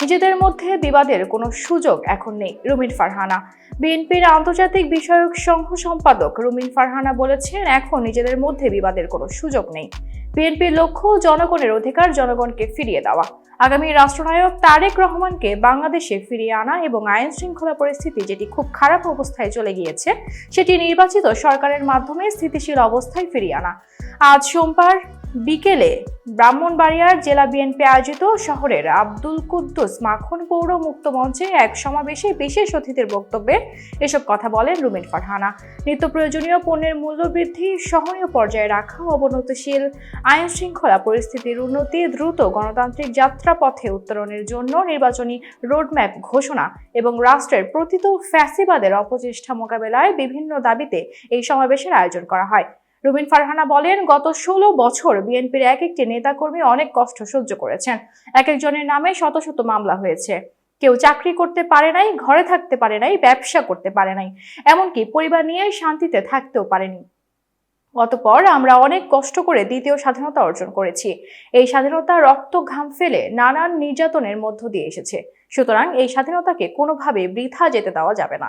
নিজেদের মধ্যে বিবাদের কোনো সুযোগ এখন নেই রুমিন ফারহানা। বিএনপির আন্তর্জাতিক বিষয়ক সংঘ সম্পাদক রুমিন ফারহানা বলেছেন, এখন নিজেদের মধ্যে বিবাদের কোনো সুযোগ নেই। বিএনপির লক্ষ্য, জনগণের অধিকার, জনগণকে ফিরিয়ে দেওয়া। আগামী রাষ্ট্রনায়ক তারেক রহমানকে বাংলাদেশে ফিরিয়ে আনা এবং আইন শৃঙ্খলা পরিস্থিতি যেটি খুব খারাপ অবস্থায় চলে গিয়েছে, সেটি নির্বাচিত সরকারের মাধ্যমে স্থিতিশীল অবস্থায় ফিরিয়ে আনা। আজ সোমবার বিকেলে ব্রাহ্মণবাড়িয়ার জেলা বিএনপি আয়োজিত শহরের আব্দুল কুদ্দুস মাখন পৌর মুক্ত মঞ্চে এক সমাবেশে বিশেষ অতিথির বক্তব্যে এসব কথা বলেন রুমিন ফারহানা। নিত্য প্রয়োজনীয় পণ্যের মূল্যবৃদ্ধি, সহনীয় পর্যায়ে রাখা, অবনতিশীল আইন শৃঙ্খলা পরিস্থিতির উন্নতি, দ্রুত গণতান্ত্রিক যাত্রাপথে উত্তরণের জন্য নির্বাচনী রোডম্যাপ ঘোষণা এবং রাষ্ট্রের প্রতিত ফ্যাসিবাদের অপচেষ্টা মোকাবেলায় বিভিন্ন দাবিতে এই সমাবেশের আয়োজন করা হয়। রুবিন ফারহানা বলেন, গত ষোলো বছর বিএনপির এক একটি নেতাকর্মী অনেক কষ্ট সহ্য করেছেন। এক একজনের নামে শত শত মামলা হয়েছে। কেউ চাকরি করতে পারে নাই, ঘরে থাকতে পারে নাই, ব্যবসা করতে পারে নাই। এমনকি পরিবার নিয়ে শান্তিতে থাকতেও পারেনি। অতপর আমরা অনেক কষ্ট করে দ্বিতীয় স্বাধীনতা অর্জন করেছি। এই স্বাধীনতা রক্ত ঘাম ফেলে নানান নির্যাতনের মধ্য দিয়ে এসেছে। সুতরাং এই স্বাধীনতাকে কোনোভাবে বৃথা যেতে দেওয়া যাবে না।